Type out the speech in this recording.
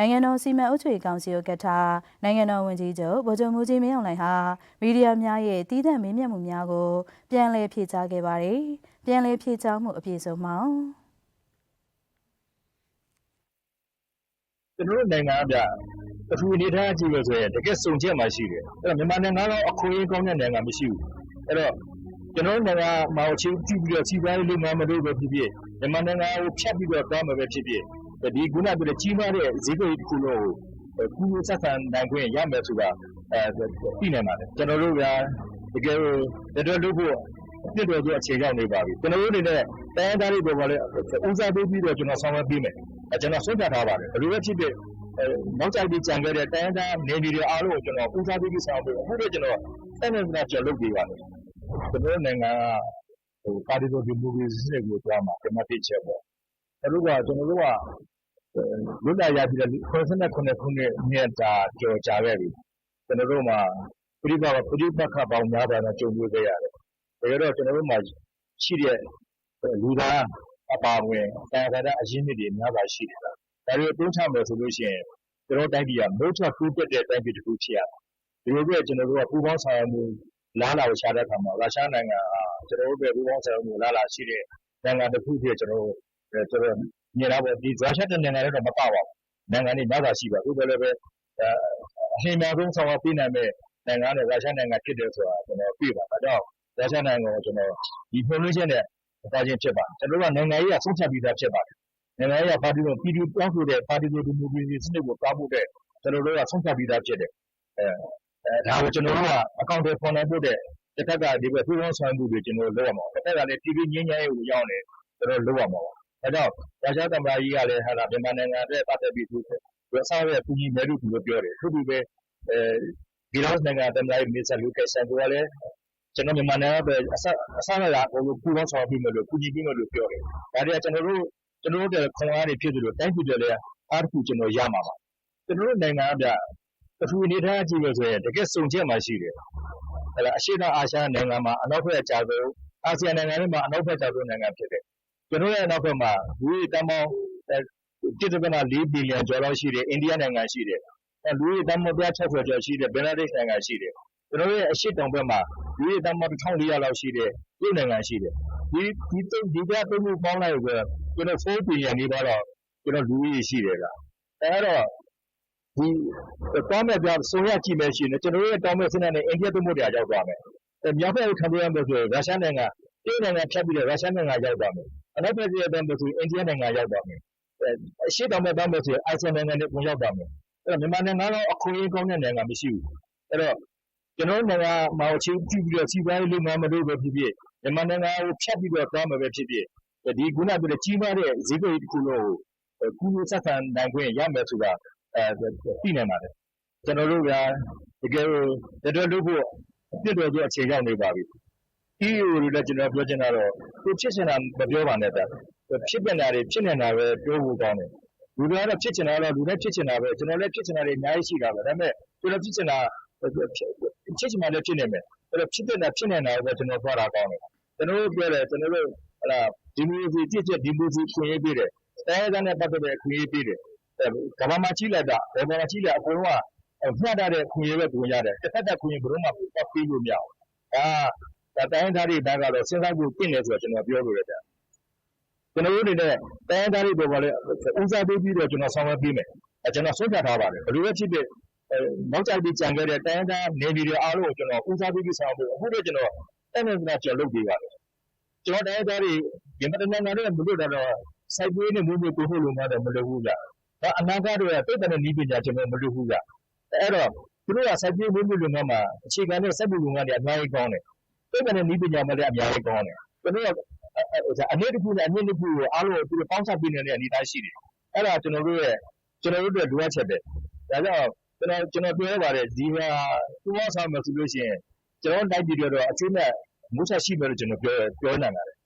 နိုင်ငံတော်စီမံအုပ်ချုပ်ရေးကောင်စီဥက္ကဋ္ဌနိုင်ငံတော်ဝန်ကြီးချုပ်ဗိုလ်ချုပ်မှူးကြီးမင်းအောင်လှိုင်ဟာမီဒီယာများရဲ့တည်တံ့မေးမြန်းမှုများကိုပြန်လည်ဖြေကြားခဲ့ပါတယ်။ပြန်လည်ဖြေကြားမှုအပြည့်စုံမှာကျွန်တော်တို့နိုင်ငံကဗျအထူးအနေထားကြည့်လို့ဆိုရင်တကယ်စုံချက်မှရှိတယ်အဲ့တော့မြန်မာနိုင်ငံကတော့အခွင့်အရေးကောင်းတဲ့နိုင်ငံမရှိဘူးအဲ့တော့ကျွန်တော်တို့နိုင်ငံမှာအခြေပြုပြီးတော့စီးပွားရေးလုပ်ငန်းမလုပ်ပဲဖြစ်ဖြစ်မြန်မာနိုင်ငံကိုဖြတ်ပြီးတော့သွားမှာပဲဖြစ်ဖြစ် ဒီခုနကပြောတဲ့ကြီးမားတဲ့ဈေးကွက်တစ်ခုလုံးကိုကူးဆက်ဆံနိုင်ခွင့်ရမယ်ဆိုတာအဲသိနိုင်ပါတယ်ကျွန်တော်တို့ကတကယ်လို့တော်တော်လို့ဖို့ပြည့်တော်ဆိုအခြေရောက်နေပါပြီကျွန်တော်တို့အနေနဲ့တိုင်းသားတွေပေါ်ပါလဲဦးစားပေးပြီးတော့ကျွန်တော်ဆောင်ရွက်ပေးမယ်အဲကျွန်တော်ဆွတ်ပြထားပါတယ်ဘယ်လိုပဲဖြစ်ဖြစ်နောက်ကြိုက်ပြီးကြံခဲ့တဲ့တိုင်းသားနေပြည်တော်အားလုံးကိုကျွန်တော်ဦးစားပေးပြီးဆောင်ရွက်ပေးအခုလည်းကျွန်တော်အဲ့နဲ့ကကြော်လုပ်ပေးပါတယ်ကျွန်တော်နိုင်ငံကဟိုပါတီတော်ဒီမူဗီစနစ်ကိုတွားမှာကျွန်တော်သိချက်ပေါ့အဲ့လိုကကျွန်တော်တို့က လွတ်လပ်ရပြီးတော့89ခုနှစ်နှစ်တာကြော်ကြခဲ့ပြီ ကျွန်တော်တို့မှာပြိပပပြိပခပေါင်းများစွာနဲ့ ကြုံတွေ့ခဲ့ရတယ်။ဒါကြတော့ ကျွန်တော်တို့မှာရှိတဲ့ လူသားအပါဝင်တာယာကအရင်းမြစ်တွေ များစွာရှိတယ်။ဒါတွေအသုံးချမယ်ဆိုလို့ရှိရင် ကျွန်တော်တိုင်းပြည်ကမိုးထွက်ကူးတက်တဲ့ တိုင်းပြည်တစ်ခု ဖြစ်ရတယ်။ဒီလိုပဲကျွန်တော်တို့က ပူပေါင်းဆောင်ရွက်မှုလားလာကို ရှာတဲ့အခါမှာ ရုရှားနိုင်ငံဟာ ကျွန်တော်တို့ပဲပူပေါင်းဆောင်ရွက်မှုလားလာရှိတဲ့ နိုင်ငံတစ်ခုဖြစ် ကျွန်တော်တို့ကျွန်တော် မြင်တာပေါ့ဒီရုရှားတနိုင်ငံလည်းတော့ မပပါဘူး နိုင်ငံတွေ များစွာရှိပါသို့တော်လည်းပဲအဟင်များဆုံး ဆောင်ရွက်ပေးနိုင်မဲ့နိုင်ငံနဲ့ရုရှားနိုင်ငံ ဖြစ်တယ်ဆိုတာ ကျွန်တော်ပြပါဒါကြောင့် ရုရှားနိုင်ငံကို ကျွန်တော် ဒီနှိုးနှင်းချက်နဲ့ပါခြင်းဖြစ်ပါတယ် ကျွန်တော်တို့က နိုင်ငံရေးကဆုံးဖြတ်ပြီးသား ဖြစ်ပါတယ် နိုင်ငံရေးကပါတီတော်ပြည်သူတောင်းဆိုတဲ့ ပါတီတော်ဒီမိုကရေစီစနစ်ကိုတောင်းဖို့တဲ့ကျွန်တော်တို့က ဆုံးဖြတ်ပြီးသား ဖြစ်တယ်အဲဒါကို ကျွန်တော်တို့က အကောင့်တွေဖော်နိုင်ဖို့တဲ့တစ်ခါကဒီဘက်ပူးပေါင်းဆောင်မှုတွေ ကျွန်တော်တို့ လုပ်ရမှာတစ်ခါကလည်း ပြည်ပြည်ငြိမ်းချမ်းရေးကိုရောက်နေကျွန်တော်လုပ်ရမှာပါ အဲတော့ရုရှားသမ္မတကြီးကလည်းဟာလာမြန်မာနိုင်ငံအတွက်ပတ်သက်ပြီးသူအစားရပူကြီးမဲလို့သူပြောတယ်ထို့တူပဲအဲဒီလောက်နိုင်ငံသမ္မတကြီးမစ္စတာလူကက်ဆန်ကလည်းကျွန်တော်မြန်မာနိုင်ငံပဲအစားအစားရအကုန်လုံး ပူပေါင်းဆောင်ပြီးမယ်လို့ပူကြီးပြီးမယ်လို့ ပြောတယ် ဒါတွေက ကျွန်တော်တို့ကျွန်တော်တို့ခွန်အားတွေဖြစ်တယ်လို့တိုင်းပြည်တွေလည်း အားတစ်ခု ကျွန်တော်ရမှာပါ ကျွန်တော်တို့နိုင်ငံကအထူးအနေထားကြည့်လို့ဆိုရင် တကယ်စုံချက်မှရှိတယ်ဟဲ့လားအရှိတောင်အာရှနိုင်ငံမှာအနောက်ဘက်အကျဆုံးအာဆီယံနိုင်ငံတွေမှာ အနောက်ဘက်အကျဆုံးနိုင်ငံ ဖြစ်တယ် ကျွန်တော်ရဲ့အနောက်ဘက်မှာ လူကြီးတန်းပေါင်း1.4ဘီလီယံကျော်လောက်ရှိတယ်အိန္ဒိယနိုင်ငံရှိတယ် လူကြီးတန်းပေါင်း160ကျော်ရှိတယ်ဘင်္ဂလားဒေ့ရှ်နိုင်ငံရှိတယ် ကျွန်တော်ရဲ့ အရှိတောင်ဘက်မှာ လူကြီးတန်းပေါင်း1400လောက်ရှိတယ်တရုတ်နိုင်ငံရှိတယ် ဒီဒီဒီပြသုံးခုပေါင်းလိုက်ဆိုကျွန်တော်4 ဘီလီယံနေပါတော့ကျွန်တော်လူကြီးရှိတယ်လားအဲတော့ဒီတောင်းမဲ့ပြဆိုရကြည့်မယ်ရှိရင် ကျွန်တော်ရဲ့ တောင်းမဲ့စနစ်နဲ့အိန္ဒိယသမုဒ္ဒရာရောက်သွားမယ် မြောက်ဘက်ခံရမယ်ဆိုရုရှားနိုင်ငံ တရုတ်နိုင်ငံဖြတ်ပြီးတော့ ရုရှားနိုင်ငံ ရောက်သွားမယ် အနောက်ဘက်ကျတဲ့ဘက်ဆိုအိန္ဒိယနိုင်ငံရောက်သွားမယ် အရှေ့တောင်ဘက်တောင်းမယ်ဆိုရင်အိုက်ဆန်နိုင်ငံနဲ့ပုံရောက်သွားမယ် အဲ့တော့ မြန်မာနိုင်ငံကတော့ အခွင့်အရေးကောင်းတဲ့နိုင်ငံ မရှိဘူး အဲ့တော့ ကျွန်တော်နိုင်ငံမှာ အခြေပြုပြီးတော့ စီးပွားရေးလုပ်ငန်းမလုပ်ပဲဖြစ်ဖြစ် မြန်မာနိုင်ငံကို ဖြတ်ပြီးတော့ သွားမှာပဲဖြစ်ဖြစ်ဒီခုနကပြောတဲ့ ကြီးမားတဲ့ ဈေးကွက်တစ်ခုလုံးကိုကူးဆက်ဆံနိုင်ခွင့်ရမယ်ဆိုတာအဲသိနိုင်ပါတယ် ကျွန်တော်တို့ကတကယ်လို့တော်တော်လို့ဖို့ပြည့်တော်ဆိုအခြေရောက်နေပါပြီ EAO တွေလည်း ကျွန်တော်ပြောချင်တာတော့သူဖြစ်ချင်တာ မပြောပါနဲ့ဗျ ဖြစ်ပြန်တာတွေ ဖြစ်နေတာပဲ ပြောဖို့ကောင်းတယ် လူတွေကတော့ ဖြစ်ချင်တာတော့ လူတွေဖြစ်ချင်တာပဲ ကျွန်တော်လည်း ဖြစ်ချင်တာတွေ အများကြီးရှိတာပဲ ဒါပေမဲ့ ကျွန်တော်ဖြစ်ချင်တာ ဖြစ်ချင်တာလည်း ဖြစ်နေမယ် အဲ့တော့ ဖြစ်တဲ့တာ ဖြစ်နေတာပဲ ကျွန်တော်ပြောတာ ကောင်းတယ် ကျွန်တော်တို့ပြောတယ် ကျွန်တော်တို့ဟလာဒီမိုကရေစီကြည့်ချက်ဒီမိုကရေစီခွင့်ရေးပေးတယ် တိုင်းဒေသနဲ့ ပတ်သက်တဲ့ အခွင့်အရေးပေးတယ် ကမ္ဘာမှာကြီးလိုက်တာဘယ်မှာကြီးလဲအကုန်လုံးက မျှတတဲ့ အခွင့်အရေးပဲပုံရတယ်တစ်ဖက်သက်ခွင့်ရေး ဘယ်တော့မှပတ်ပေးလို့မရဘူး ဒါဒါ တိုင်းသားတွေဘက်ကတော့ စဉ်းစားဖို့ပြင်နေဆိုတော့ကျွန်တော်ပြောလို့ရတယ်ကျွန်တော်တို့အနေနဲ့ တိုင်းသားတွေပေါ်မှာလည်း ဦးစားပေးပြီးတော့ကျွန်တော်ဆောင်ရွက်ပေးမယ်အဲကျွန်တော် ဆုံးဖြတ်ထားပါတယ် ဘယ်လိုပဲဖြစ်ဖြစ် နောက်ကြပြီးကြံခဲ့တဲ့ တိုင်းသားနေပြည်တော်အားလုံးကို ကျွန်တော် ဦးစားပေးပြီး ဆောင်ဖို့ အခုတော့ကျွန်တော်အဲ့နဲ့ကကျွန်တော်လုပ်ပေးပါတယ် ကျွန်တော်တိုင်းသားတွေဒီမတနိုင်ငံတွေမလို့တော့ စိုက်ပွေးနဲ့မျိုးမျိုးကိုဟုတ်လို့မှတော့ မလုပ်ဘူးကြဒါအနာဂတ်တွေကတိတ်တနဲ့နီးပညာကျွန်တော်မလုပ်ဘူးကြအဲ့တော့ သူတို့ကစိုက်ပျိုးမှုလုပ်ငန်းမှာ အခြေခံတဲ့ စက်မှုလုပ်ငန်းတွေအများကြီးကောင်းတယ် တိတ်တနဲ့နီးပညာမှလည်း အများကြီးကောင်းတယ်သူတို့က အနည်းတစ်ခုနဲ့အမြင့်တစ်ခုကို အားလုံးသူတို့ပေါင်းစပ်ပေးနေတဲ့ အနေအထားရှိတယ် အဲ့ဒါ ကျွန်တော်တို့ရဲ့ကျွန်တော်တို့အတွက် လိုအပ်ချက်ပဲ ဒါကြောင့် ကျွန်တော်ကျွန်တော်ပြောရပါတယ် ဒီဟာသူ့ဝါဆောင်မယ်ဆိုလို့ရှိရင် ကျွန်တော်တိုက်ပြည်တော့အချို့နဲ့မိုးဆက်ရှိမယ်လို့ ကျွန်တော်ပြောပြောနိုင်ပါတယ်